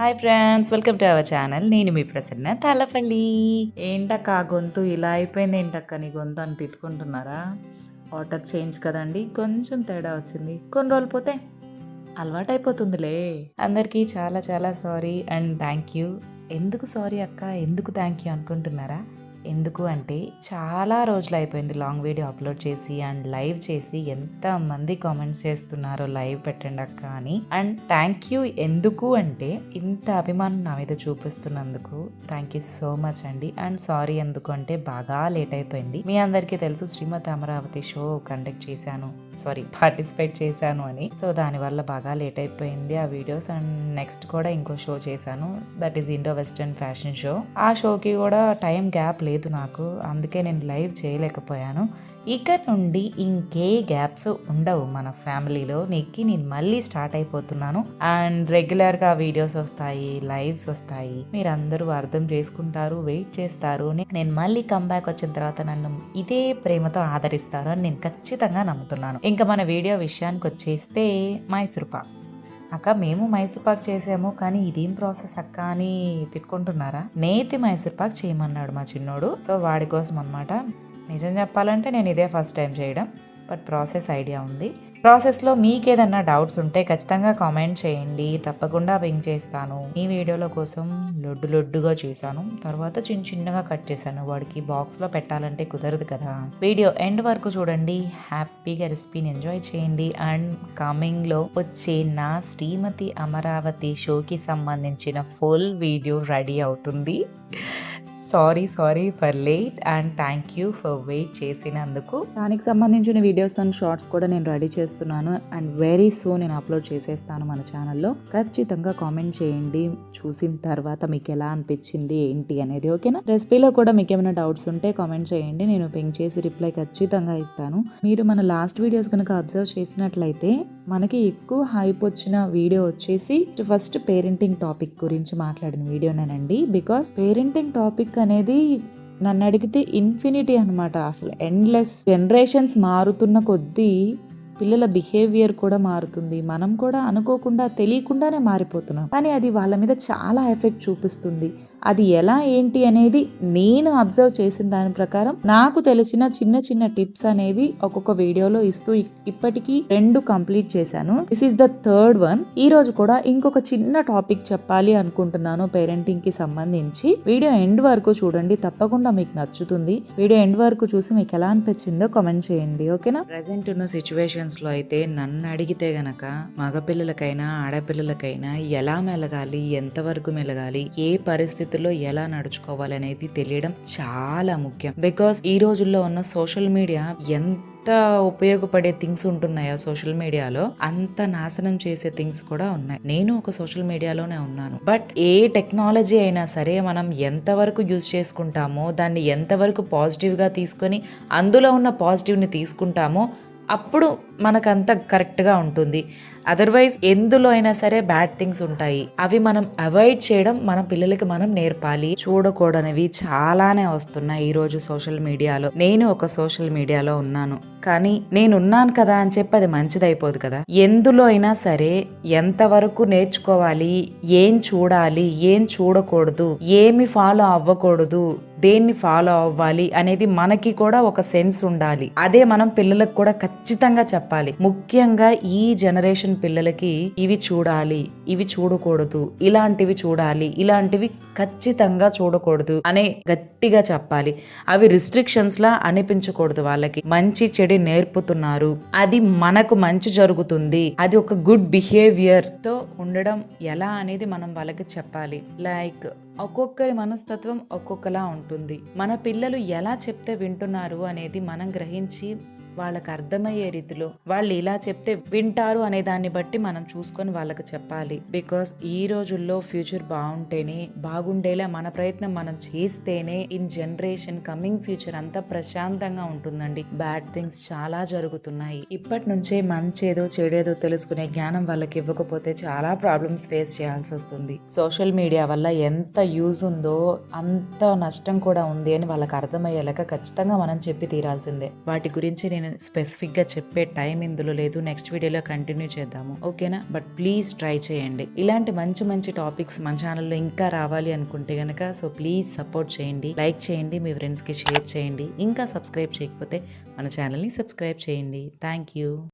Hi friends welcome to our channel. నేను మీ ప్రసన్న తలపల్లి. ఏంటక్క ఆ గొంతు ఇలా అయిపోయింది ఏంటక్క? నీ గొంతు అని తిట్టుకుంటున్నారా? వాటర్ చేంజ్ కదండి కొంచెం తేడా వచ్చింది. కొన్ని రోజులు పోతే అలవాటు అయిపోతుందిలే అందరికీ చాలా చాలా సారీ అండ్ థ్యాంక్ యూ. ఎందుకు సారీ అక్క? ఎందుకు థ్యాంక్ యూ అనుకుంటున్నారా? ఎందుకు అంటే చాలా రోజులు అయిపోయింది లాంగ్ వీడియో అప్లోడ్ చేసి అండ్ లైవ్ చేసి ఎంత మంది కామెంట్స్ చేస్తున్నారో లైవ్ పెట్టండి అక్క అని. అండ్ థ్యాంక్ యూ ఎందుకు అంటే ఇంత అభిమానం నా మీద చూపిస్తున్నందుకు థ్యాంక్ యూ సో మచ్ అండి. అండ్ సారీ ఎందుకు అంటే బాగా లేట్ అయిపోయింది. మీ అందరికీ తెలుసు శ్రీమతి అమరావతి షో కండక్ట్ చేశాను. సారీ పార్టిసిపేట్ చేశాను అని. సో దానివల్ల బాగా లేట్ అయిపోయింది ఆ వీడియోస్. అండ్ నెక్స్ట్ కూడా ఇంకో షో చేశాను. That is Indo western fashion show. ఆ షోకి కూడా టైం గ్యాప్ లేదు లేదు నాకు. అందుకే నేను లైవ్ చేయలేకపోయాను. ఇక నుండి ఇంకే గ్యాప్స్ ఉండవు మన ఫ్యామిలీలో. నెక్కి నేను మళ్ళీ స్టార్ట్ అయిపోతున్నాను. అండ్ రెగ్యులర్గా వీడియోస్ వస్తాయి లైవ్స్ వస్తాయి. మీరందరూ అర్థం చేసుకుంటారు వెయిట్ చేస్తారు. నేను మళ్ళీ కంబ్యాక్ వచ్చిన తర్వాత నన్ను ఇదే ప్రేమతో ఆదరిస్తారు అని నేను ఖచ్చితంగా నమ్ముతున్నాను. ఇంకా మన వీడియో విషయానికి వచ్చేస్తే మైసూర్పాక్ అక్క మేము మైసూర్ పాక్ చేసాము కానీ ఇదేం ప్రాసెస్ అక్క అని తిట్టుకుంటున్నారా? నేతి మైసూర్ పాక్ చేయమన్నాడు మా చిన్నోడు. సో వాడి కోసం అనమాట నిజం చెప్పాలంటే నేను ఇదే ఫస్ట్ టైం చేయడం బట్ ప్రాసెస్ ఐడియా ఉంది. ప్రాసెస్లో మీకేదన్నా డౌట్స్ ఉంటే ఖచ్చితంగా కామెంట్ చేయండి. తప్పకుండా పెంగ్ చేస్తాను. ఈ వీడియోలో కోసం లొడ్డు లొడ్డుగా చేశాను. తర్వాత చిన్న చిన్నగా కట్ చేశాను. వాడికి బాక్స్లో పెట్టాలంటే కుదరదు కదా. వీడియో ఎండ్ వరకు చూడండి. హ్యాపీగా రెసిపీని ఎంజాయ్ చేయండి. అండ్ కమింగ్లో వచ్చే నా శ్రీమతి అమరావతి షోకి సంబంధించిన ఫుల్ వీడియో రెడీ అవుతుంది. Sorry sorry for late and thank you for wait చేసినందుకు. దానికి సంబంధించిన వీడియోస్ అండ్ షార్ట్స్ కూడా నేను రెడీ చేస్తున్నాను అండ్ వెరీ సో నేను అప్లోడ్ చేసేస్తాను మన ఛానల్లో. ఖచ్చితంగా కామెంట్ చేయండి చూసిన తర్వాత మీకు ఎలా అనిపించింది ఏంటి అనేది ఓకేనా? రెసిపీలో కూడా మీకు ఏమైనా డౌట్స్ ఉంటే కామెంట్ చేయండి నేను పెంక్ చేసి రిప్లై ఖచ్చితంగా ఇస్తాను. మీరు మన లాస్ట్ వీడియోస్ కనుక అబ్జర్వ్ చేసినట్లయితే మనకి ఎక్కువ హైప్ వచ్చిన వీడియో వచ్చేసి ఫస్ట్ పేరెంటింగ్ టాపిక్ గురించి మాట్లాడిన వీడియోనేనండి. బికాస్ పేరెంటింగ్ టాపిక్ అనేది నన్ను అడిగితే ఇన్ఫినిటీ అనమాట అసలు ఎండ్లెస్ జనరేషన్స్ మారుతున్న కొద్దీ పిల్లల బిహేవియర్ కూడా మారుతుంది. మనం కూడా అనుకోకుండా తెలియకుండానే మారిపోతున్నాం. కానీ అది వాళ్ళ మీద చాలా ఎఫెక్ట్ చూపిస్తుంది. అది ఎలా ఏంటి అనేది నేను అబ్జర్వ్ చేసిన దాని ప్రకారం నాకు తెలిసిన చిన్న చిన్న టిప్స్ అనేవి ఒక్కొక్క వీడియోలో ఇస్తూ ఇప్పటికీ రెండు కంప్లీట్ చేశాను. This is the third one ఈ రోజు కూడా ఇంకొక చిన్న టాపిక్ చెప్పాలి అనుకుంటున్నాను పేరెంటింగ్కి సంబంధించి. వీడియో ఎండ్ వరకు చూడండి తప్పకుండా మీకు నచ్చుతుంది. వీడియో ఎండ్ వరకు చూసి మీకు ఎలా అనిపించిందో కామెంట్ చేయండి ఓకేనా? ప్రెసెంట్ ఉన్న సిచ్యువేషన్స్లో అయితే నన్ను అడిగితే గనక మగపిల్లలకైనా ఆడపిల్లలకైనా ఎలా మెలగాలి ఎంతవరకు మెలగాలి ఏ పరిస్థితి పరిస్థితుల్లో ఎలా నడుచుకోవాలి అనేది తెలియడం చాలా ముఖ్యం. బికాస్ ఈ రోజుల్లో ఉన్న సోషల్ మీడియా ఎంత ఉపయోగపడే థింగ్స్ ఉంటున్నాయో సోషల్ మీడియాలో అంత నాశనం చేసే థింగ్స్ కూడా ఉన్నాయి. నేను ఒక సోషల్ మీడియాలోనే ఉన్నాను. బట్ ఏ టెక్నాలజీ అయినా సరే మనం ఎంతవరకు యూజ్ చేసుకుంటామో దాన్ని ఎంతవరకు పాజిటివ్గా తీసుకొని అందులో ఉన్న పాజిటివ్ని తీసుకుంటామో అప్పుడు మనకంత కరెక్ట్గా ఉంటుంది. అదర్వైజ్ ఎందులో అయినా సరే బ్యాడ్ థింగ్స్ ఉంటాయి. అవి మనం అవాయిడ్ చేయడం మన పిల్లలకి మనం నేర్పాలి. చూడకూడనివి చాలానే వస్తున్నాయి ఈరోజు సోషల్ మీడియాలో నేను ఒక సోషల్ మీడియాలో ఉన్నాను. కానీ నేను ఉన్నాను కదా అని చెప్పి అది మంచిదైపోదు కదా. ఎందులో అయినా సరే ఎంతవరకు నేర్చుకోవాలి? ఏం చూడాలి? ఏం చూడకూడదు? ఏమి ఫాలో అవ్వకూడదు? దేన్ని ఫాలో అవ్వాలి అనేది మనకి కూడా ఒక సెన్స్ ఉండాలి. అదే మనం పిల్లలకు కూడా ఖచ్చితంగా చెప్పాలి. ముఖ్యంగా ఈ జనరేషన్ పిల్లలకి ఇవి చూడాలి ఇవి చూడకూడదు ఇలాంటివి చూడాలి ఇలాంటివి ఖచ్చితంగా చూడకూడదు అనే గట్టిగా చెప్పాలి. అవి రిస్ట్రిక్షన్స్ లా అనిపించకూడదు వాళ్ళకి. మంచి చెడు నేర్పుతున్నారు. అది మనకు మంచి జరుగుతుంది. అది ఒక గుడ్ బిహేవియర్తో ఉండడం ఎలా అనేది మనం వాళ్ళకి చెప్పాలి. లైక్ ఒక్కొక్కరి మనస్తత్వం ఒక్కొక్కలా ఉంటుంది. మన పిల్లలు ఎలా చెప్తే వింటున్నారు అనేది మనం గ్రహించి వాళ్ళకి అర్థమయ్యే రీతిలో వాళ్ళు ఇలా చెప్తే వింటారు అనే దాన్ని బట్టి మనం చూసుకొని వాళ్ళకి చెప్పాలి. బికాస్ ఈ రోజుల్లో ఫ్యూచర్ బాగుంటేనే బాగుండేలా మన ప్రయత్నం మనం చేస్తేనే ఇన్ జనరేషన్ కమింగ్ ఫ్యూచర్ అంతా ప్రశాంతంగా ఉంటుందండి. బ్యాడ్ థింగ్స్ చాలా జరుగుతున్నాయి. ఇప్పటి నుంచే మంచేదో చెడేదో తెలుసుకునే జ్ఞానం వాళ్ళకి ఇవ్వకపోతే చాలా ప్రాబ్లమ్స్ ఫేస్ చేయాల్సి వస్తుంది. సోషల్ మీడియా వల్ల ఎంత యూజ్ ఉందో అంత నష్టం కూడా ఉంది అని వాళ్ళకి అర్థమయ్యేలాగా ఖచ్చితంగా మనం చెప్పి తీరాల్సిందే. వాటి గురించి నేను స్పెసిఫిక్గా చెప్పే టైం ఇందులో లేదు. నెక్స్ట్ వీడియోలో కంటిన్యూ చేద్దాము. ఓకేనా? బట్ ప్లీజ్ ట్రై చేయండి. ఇలాంటి మంచి మంచి టాపిక్స్ మన ఛానల్లో ఇంకా రావాలి అనుకుంటే కనుక సో ప్లీజ్ సపోర్ట్ చేయండి. లైక్ చేయండి మీ ఫ్రెండ్స్కి షేర్ చేయండి. ఇంకా సబ్స్క్రైబ్ చేయకపోతే మన ఛానల్ని సబ్స్క్రైబ్ చేయండి. Thank you.